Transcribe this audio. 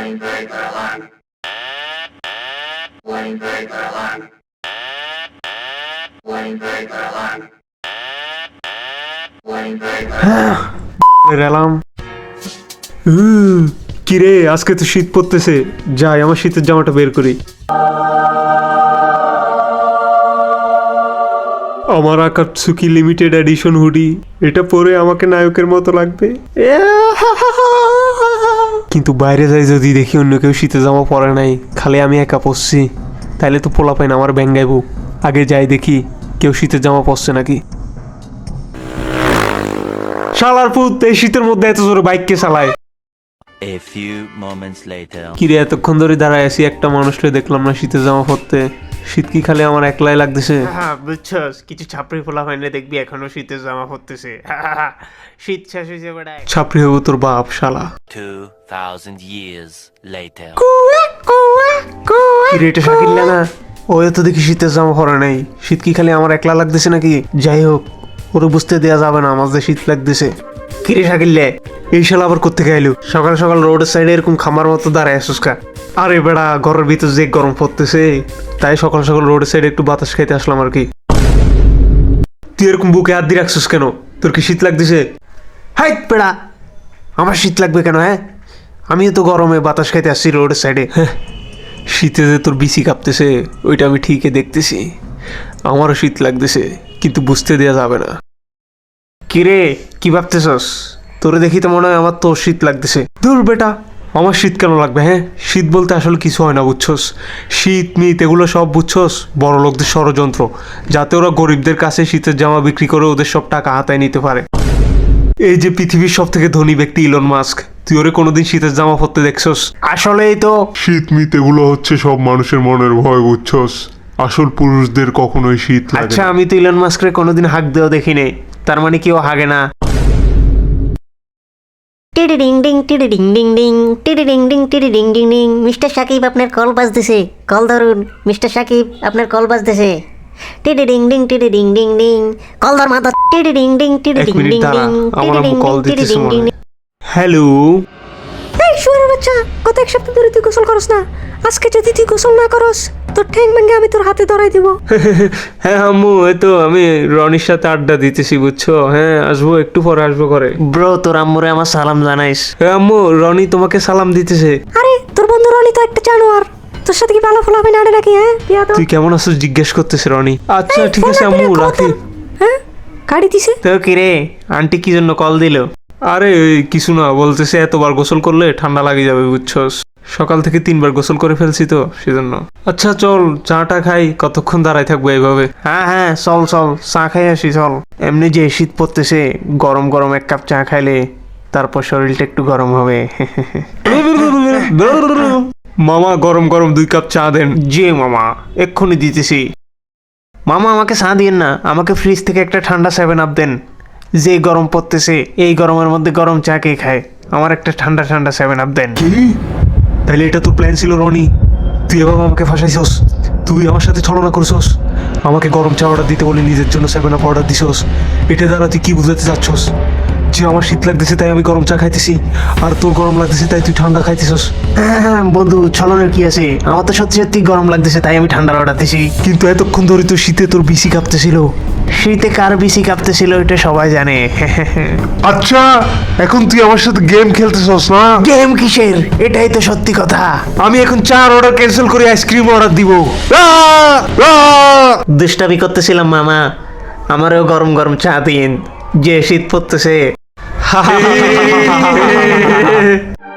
এলাম। কিরে, আজকে তো শীত পড়তেছে। যাই, আমার শীতের জামাটা বের করি। আমার আকাতসুকি লিমিটেড এডিশন হুডি এটা পরে আমাকে নায়কের মতো লাগবে। কিন্তু বাইরে যাই যদি দেখি অন্য কেউ শীতে জামা পরে নাই খালি আমি একা পরছি তাইলে তো পোলা পাই না আমার ব্যাঙ্গাইবো আগে যাই দেখি কেউ শীতের জামা পরছে নাকি। শালার পুত এই শীতের মধ্যে এত জোরে বাইক কে চালায়। A few moments later. কিরে এতক্ষণ ধরে দাঁড়ায় আছি একটা মানুষকে দেখলাম না শীতের জামা পরতে। শীত কি খালি আমার একলাই লাগতেছে? হ্যাঁ বুঝছস কিছু ছাপড়ি ফোলা হয় না দেখবি এখনও শীতের জামা পরতেছে। শীত শেষ হয়েছে বেড়ায় ছাপড়ি হব তোর বাপ শালা। 2,000 years later. শাকিল না? ও তো দেখি শীতের জামা পরে নাই। শীত কি খালি আমার একলা লাগতেছে নাকি? যাই হোক ওরে বুঝতে দেওয়া যাবে না আমার যে শীত লাগতেছে। কিরে শাকিল্লে? এই শালা আবার করতে গাইলো সকাল সকাল রোডের সাইডে এরকম খামার মতো দাঁড়ায় আসুস কা? আরে বেড়া ঘরের ভিতর যে গরম পড়তেছে তাই সকাল সকাল রোডের সাইডে একটু বাতাস খাইতে আসলাম আর কি। তুই এরকম বুকে হাত দিয়ে রাখছিস কেন? তোর কি শীত লাগতেছে? হাই বেড়া আমার শীত লাগবে কেন হ্যাঁ? আমিও তো গরমে বাতাস খাইতে আসছি রোডের সাইডে শীতে যে তোর বিসি কাঁপতেছে ওইটা আমি ঠিকই দেখতেছি। আমারও শীত লাগতেছে কিন্তু বুঝতে দেওয়া যাবে না। কিরে কি ভাবতেছস? তোরে দেখি তো মনে হয় আমার তো শীত লাগতেছে। দূর বেটা আমার শীত কেন লাগবে হ্যাঁ? শীত বলতে আসলে কিছু হয় না বুঝছস? শীত মিত এগুলো সব বুঝছস? বড় লোকদের ষড়যন্ত্র যাতে ওরা গরিবদের কাছে শীতের জামা বিক্রি করে ওদের সব টাকা হাতায় নিতে পারে। এই যে পৃথিবীর সব থেকে ধনী ব্যক্তি ইলন মাস্ক তুই ওরে কোনোদিন শীতের জামা পরতে দেখছস? আসলেই তো। শীত মিত এগুলো হচ্ছে সব মানুষের মনের ভয় বুঝছস? আসল পুরুষদের কখনোই শীত লাগে আচ্ছা আমি তো ইলন মাস্করে কোনোদিন হাক দেও দেখি নাই তার মানে কেউ হাগে না? টিডি ডিং ডিং টিডি ডিং ডিং ডিং টিডি ডিং ডিং টিডি ডিং ডিং ডিং মিস্টার সাকিব আপনার কল বাজতেছে। কল ধরুন মিস্টার সাকিব আপনার কল বাজতেছে। টিডি ডিং ডিং টিডি ডিং ডিং ডিং কল ধর মাথা টিডি ডিং ডিং টিডি ডিং ডিং ডিং টিডি ডিং ডিং টিডি ডিং ডিং হ্যালো বাচ্চা গত এক সপ্তাহ ধরে তুই গোসল করস না। আজকে যদি তুই গোসল না করস তোর ঠ্যাং ভেঙে আমি তোর হাতে ধরাই দিব। হ্যাঁ আম্মু এই তো আমি রনির সাথে আড্ডা দিতেছি বুঝছ? হ্যাঁ আসব একটু পরে আসব করে ব্রো তোর আম্মুরে আমার সালাম জানাইস। হ্যাঁ আম্মু রনি তোমাকে সালাম দিতেছে। আরে তোর বন্ধু রনি তো একটা জানোয়ার। তোর সাথে কি ভালো ফলাবে না রে নাকি হ্যাঁ? বিয়া তো তুই কেমন আছো জিজ্ঞেস করতেছে রনি। আচ্ছা ঠিক আছে আম্মু রাখি। হ্যাঁ? গাড়ি দিছে? তো কিরে আন্টি কি জন্য কল দিল? আরে কিছু না বলতেছে এতবার গোসল করলে ঠান্ডা লাগে যাবে বুঝছস? সকাল থেকে তিনবার গোসল করে ফেলছি তো সেজন্য। আচ্ছা চল চাটা খাই কতক্ষণ দাঁড়াই থাকব এইভাবে? হ্যাঁ হ্যাঁ চল চল চা খাই আসি চল। এমনি যে শীত পড়তেছে গরম গরম এক কাপ চা খাইলে তারপর শরীরটা একটু গরম হবে। মামা গরম গরম দুই কাপ চা দেন। জি মামা এক্ষুনি দিতেছি। মামা আমাকে চা দিয়েন না আমাকে ফ্রিজ থেকে একটা ঠান্ডা সেভেন আপ দেন। যে গরম পড়তেছে, এই গরমের মধ্যে গরম চা কে খায়? আমার একটা ঠান্ডা ঠান্ডা সেভেন আপ দেন। কি? তাহলে এটা তোর প্ল্যান ছিল, রনি। তুই এভাবে আমাকে ফাঁসাইছস? তুই আমার সাথে ছলনা করছস? আমাকে গরম চা অর্ডার দিতে বলে নিজের জন্য সেভেন আপ অর্ডার দিছস? এটা দ্বারা তুই কি বুঝাতে চাচ্ছস? যে আমার শীত লাগতেছে তাই আমি গরম চা খাইতেছি। আর তোর গরম লাগতেছে তাই তুই ঠান্ডা খাইতেছস। হ্যাঁ বন্ধু ছলনের কি আছে? আমার তো সত্যি সত্যি গরম লাগতেছে তাই আমি ঠান্ডার অর্ডার দিছি কিন্তু এতক্ষণ ধরে তো শীতে তোর বিসি কাঁপতেছিল। শীতে কার বেশি কাঁপতেছিল এটা সবাই জানে। আচ্ছা এখন তুই আমার সাথে গেম খেলতেছস না? গেম কিসের? এটাই তো সত্যি কথা। আমি এখন চার অর্ডার ক্যান্সেল করে আইসক্রিম অর্ডার দিব। দুষ্টামি করতেছিলাম মামা। আমারও গরম গরম চা দিন। যে শীত পড়তেছে।